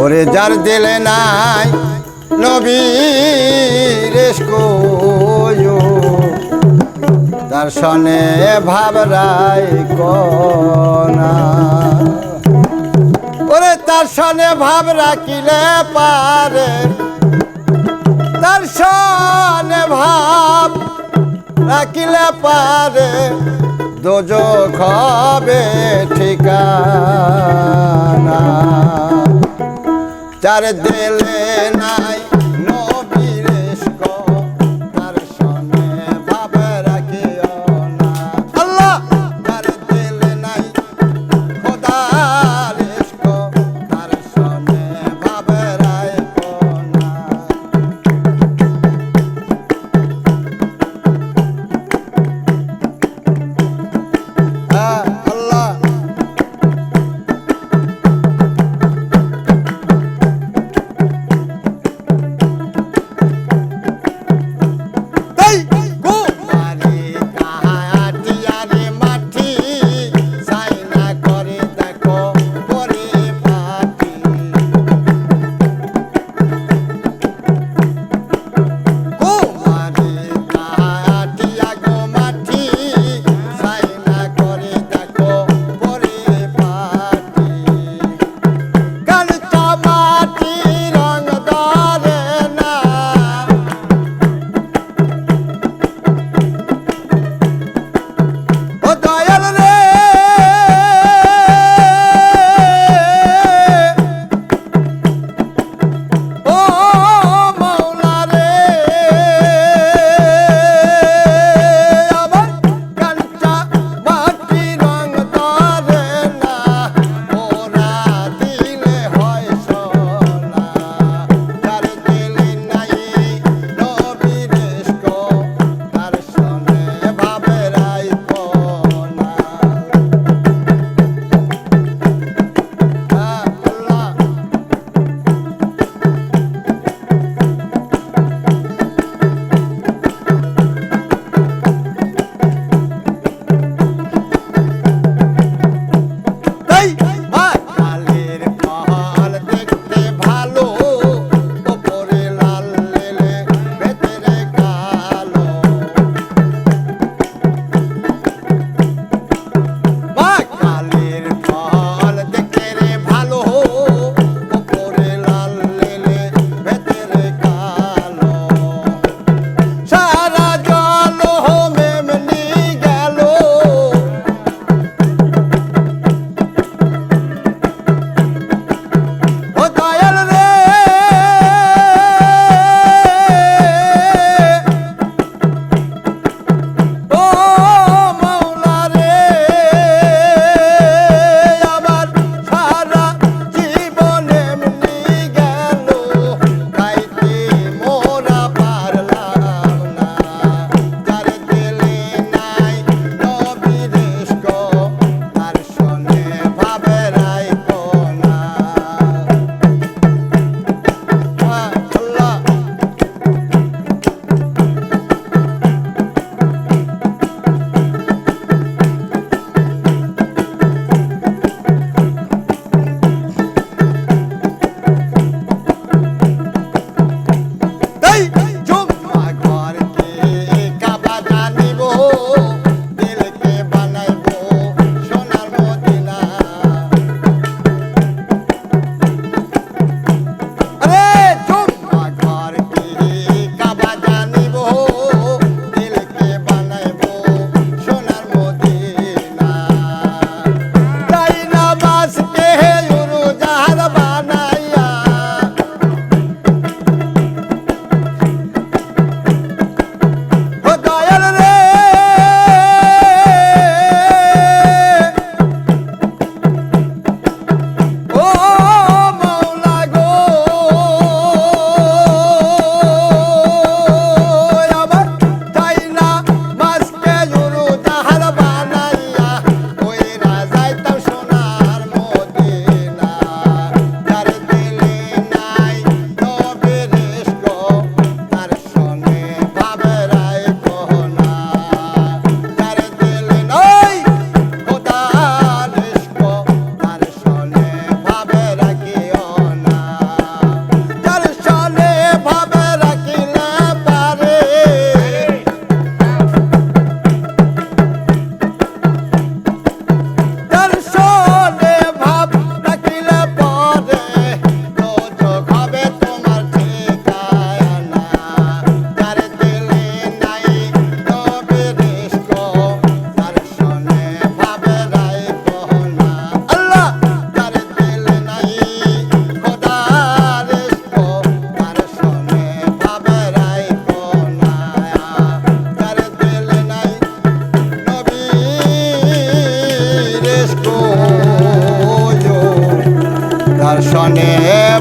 ওরে যার দিলে নাই, নবীর তার সনে ভাবরাই কনা। ওরে ভাব রাখিলে পারে। তার সনে ভাব রাখিলে পারে। দোজো খবে ঠিকানা। তার দেলে নাই।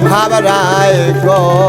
ভাবরায় গো